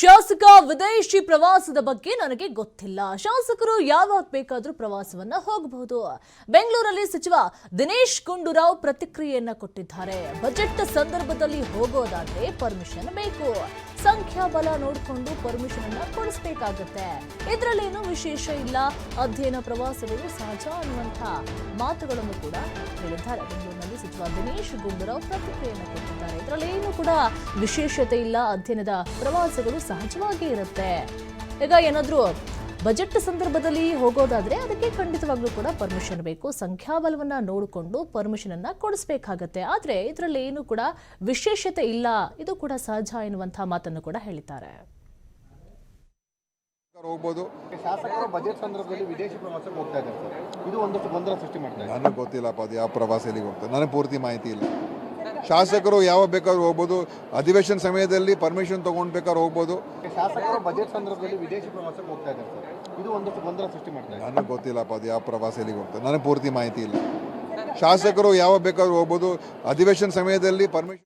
ಶಾಸಕ ವಿದೇಶಿ ಪ್ರವಾಸದ ಬಗ್ಗೆ ನನಗೆ ಗೊತ್ತಿಲ್ಲ. ಶಾಸಕರು ಯಾವಾಗ ಬೇಕಾದರೂ ಪ್ರವಾಸವನ್ನ ಹೋಗಬಹುದು. ಬೆಂಗಳೂರಲ್ಲಿ ಸಚಿವ ದಿನೇಶ್ ಗುಂಡೂರಾವ್ ಪ್ರತಿಕ್ರಿಯೆಯನ್ನ ಕೊಟ್ಟಿದ್ದಾರೆ. ಬಜೆಟ್ ಸಂದರ್ಭದಲ್ಲಿ ಹೋಗೋದಾದ್ರೆ ಪರ್ಮಿಷನ್ ಬೇಕು. ಸಂಖ್ಯಾಬಲ ನೋಡಿಕೊಂಡು ಪರ್ಮಿಷನ್ ಅನ್ನ ಕೊಡಿಸಬೇಕಾಗುತ್ತೆ ಇದರಲ್ಲೇನು ವಿಶೇಷ ಇಲ್ಲ. ಅಧ್ಯಯನ ಪ್ರವಾಸಗಳು ಸಹಜ ಅನ್ನುವಂಥ ಮಾತುಗಳನ್ನು ಕೂಡ ಹೇಳಿದ್ದಾರೆ. ಬೆಂಗಳೂರಿನಲ್ಲಿ ಸಚಿವ ದಿನೇಶ್ ಗುಂಡೂರಾವ್ ಪ್ರತಿಕ್ರಿಯೆಯನ್ನು ಕೊಟ್ಟಿದ್ದಾರೆ. ಇದರಲ್ಲೇನು ಕೂಡ ವಿಶೇಷತೆ ಇಲ್ಲ. ಅಧ್ಯಯನದ ಪ್ರವಾಸಗಳು ಸಹಜವಾಗಿ ಇರುತ್ತೆ. ಈಗ ಏನಾದರೂ ಬಜೆಟ್ ಸಂದರ್ಭದಲ್ಲಿ ಹೋಗೋದಾದರೆ ಅದಕ್ಕೆ ಖಂಡಿತವಾಗ್ಲೂ ಕೂಡ ಪರ್ಮಿಷನ್ ಬೇಕು. ಸಂಖ್ಯಾಬಲವನ್ನು ನೋಡಿಕೊಂಡು ಪರ್ಮಿಷನನ್ನು ಅನ್ನ ಕೊಡಿಸ್ಬೇಕಾಗತ್ತೆ. ಆದರೆ ಇದರಲ್ಲಿ ಏನು ಕೂಡ ವಿಶೇಷತೆ ಇಲ್ಲ. ಇದು ಕೂಡ ಸಹಜ ಎನ್ನುವಂಥ ಮಾತನ್ನು ಕೂಡ ಹೇಳಿದ್ದಾರೆ. ಹೋಗ್ಬೋದು. ಶಾಸಕರು ಬಜೆಟ್ ಸಂದರ್ಭದಲ್ಲಿ ವಿದೇಶಿ ಪ್ರವಾಸಕ್ಕೆ ಹೋಗ್ತಾ ಇದ್ದಾರೆ ಸರ್. ಇದು ಒಂದಷ್ಟು ಗೊಂದಲ ಸೃಷ್ಟಿ ಮಾಡ್ತಾರೆ ನನಗೆ ಗೊತ್ತಿಲ್ಲಪ್ಪ ಅದು ಯಾವ ಪ್ರವಾಸ ಎಲ್ಲಿಗೆ ಹೋಗ್ತಾರೆ? ನನಗೆ ಪೂರ್ತಿ ಮಾಹಿತಿ ಇಲ್ಲ. ಶಾಸಕರು ಯಾವಾಗ ಬೇಕಾದ್ರೂ ಹೋಗ್ಬೋದು. ಅಧಿವೇಶನ ಸಮಯದಲ್ಲಿ ಪರ್ಮಿಷನ್ ತಗೊಂಡು ಬೇಕಾದ್ರೂ ಹೋಗ್ಬೋದು. ಶಾಸಕರು ಬಜೆಟ್ ಸಂದರ್ಭದಲ್ಲಿ ವಿದೇಶಿ ಪ್ರವಾಸಕ್ಕೆ ಹೋಗ್ತಾ ಇದ್ದಾರೆ ಸರ್. ಇದು ಒಂದಷ್ಟು ಗೊಂದಲ ಸೃಷ್ಟಿ ಮಾಡ್ತಾ ಇದೆ. ನನಗೆ ಗೊತ್ತಿಲ್ಲಪ್ಪ ಅದು ಯಾವ ಪ್ರವಾಸ ಎಲ್ಲಿಗೆ ಹೋಗ್ತಾರೆ ನನಗೆ ಪೂರ್ತಿ ಮಾಹಿತಿ ಇಲ್ಲ. ಶಾಸಕರು ಯಾವಾಗ ಬೇಕಾದ್ರೂ ಹೋಗ್ಬೋದು. ಅಧಿವೇಶನ ಸಮಯದಲ್ಲಿ ಪರ್ಮಿಷನ್